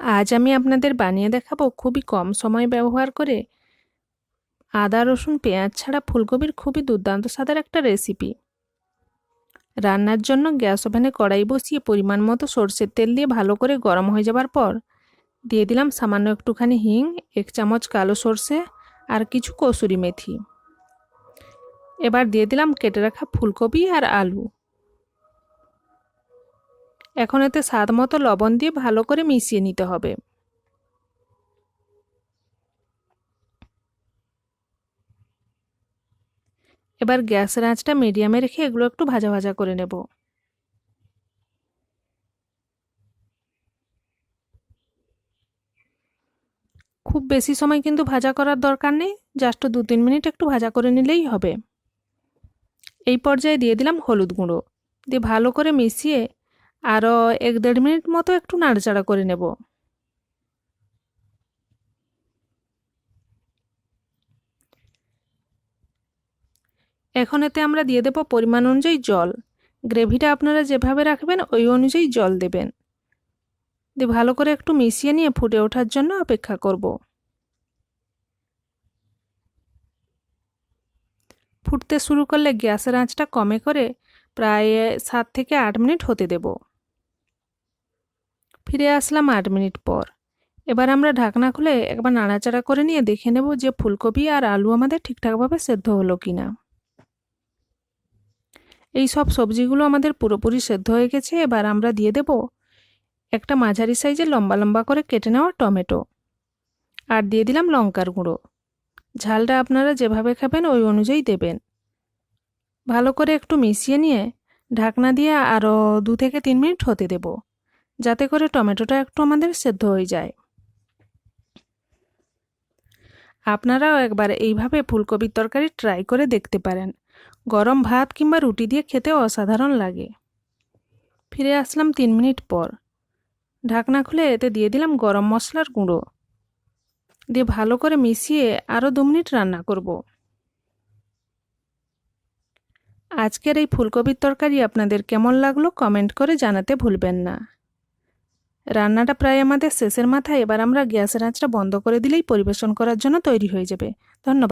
আজ আমি আপনাদের বানিয়ে দেখাবো খুবই কম সময় ব্যবহার করে আদা, রসুন, পেঁয়াজ ছাড়া ফুলকপির খুবই দুর্দান্ত স্বাদের একটা রেসিপি রান্নার জন্য গ্যাস ওভেনে কড়াই বসিয়ে পরিমাণ মতো সর্ষের তেল দিয়ে ভালো করে গরম হয়ে যাবার পর দিয়ে দিলাম সামান্য একটুখানি হিং, এক চামচ কালো সর্ষে আর কিছু কসুরি মেথি। এবার দিয়ে দিলাম কেটে রাখা ফুলকপি আর আলু। এখন এতে স্বাদ মতো লবণ দিয়ে ভালো করে মিশিয়ে নিতে হবে। এবার গ্যাসের আঁচটা মিডিয়ামে রেখে এগুলো একটু ভাজা ভাজা করে নেব। খুব বেশি সময় কিন্তু ভাজা করার দরকার নেই, জাস্ট দু তিন মিনিট একটু ভাজা করে নিলেই হবে। এই পর্যায়ে দিয়ে দিলাম হলুদ গুঁড়ো। দিয়ে ভালো করে মিশিয়ে আরও এক দেড় মিনিট মতো একটু নাড়াচাড়া করে নেব। এখন এতে আমরা দিয়ে দেব পরিমাণ অনুযায়ী জল। গ্রেভিটা আপনারা যেভাবে রাখবেন ওই অনুযায়ী জল দেবেন। দিয়ে ভালো করে একটু মিশিয়ে নিয়ে ফুটে ওঠার জন্য অপেক্ষা করব। ফুটতে শুরু করলে গ্যাসের আঁচটা কমে করে প্রায় সাত থেকে আট মিনিট হতে দেব। ফিরে আসলাম আট মিনিট পর। এবার আমরা ঢাকনা খুলে একবার নাড়াচাড়া করে নিয়ে দেখে নেব যে ফুলকপি আর আলু আমাদের ঠিকঠাকভাবে সেদ্ধ হলো কি না এই সব সবজিগুলো আমাদের পুরোপুরি সেদ্ধ হয়ে গেছে, এবার আমরা দিয়ে দেব একটা মাঝারি সাইজের লম্বা লম্বা করে কেটে নেওয়া টমেটো। আর দিয়ে দিলাম লঙ্কার গুঁড়ো। ঝালটা আপনারা যেভাবে খাবেন ওই অনুযায়ী দেবেন। ভালো করে একটু মিশিয়ে নিয়ে ঢাকনা দিয়ে আরও দু থেকে তিন মিনিট হতে দেব। যাতে করে টমেটোটা একটু আমাদের সেদ্ধ হয়ে যায়। আপনারাও একবার এইভাবে ফুলকপির তরকারি ট্রাই করে দেখতে পারেন। গরম ভাত কিংবা রুটি দিয়ে খেতে অসাধারণ লাগে। ফিরে আসলাম তিন মিনিট পর। ঢাকনা খুলে এতে দিয়ে দিলাম গরম মশলার গুঁড়ো। দিয়ে ভালো করে মিশিয়ে আরও দু মিনিট রান্না করব। আজকের এই ফুলকপির তরকারি আপনাদের কেমন লাগল কমেন্ট করে জানাতে ভুলবেন না। রান্নাটা প্রায় আমাদের শেষের মাথায়, এবার আমরা গ্যাসের আঁচটা বন্ধ করে দিলেই পরিবেশন করার জন্য তৈরি হয়ে যাবে। ধন্যবাদ।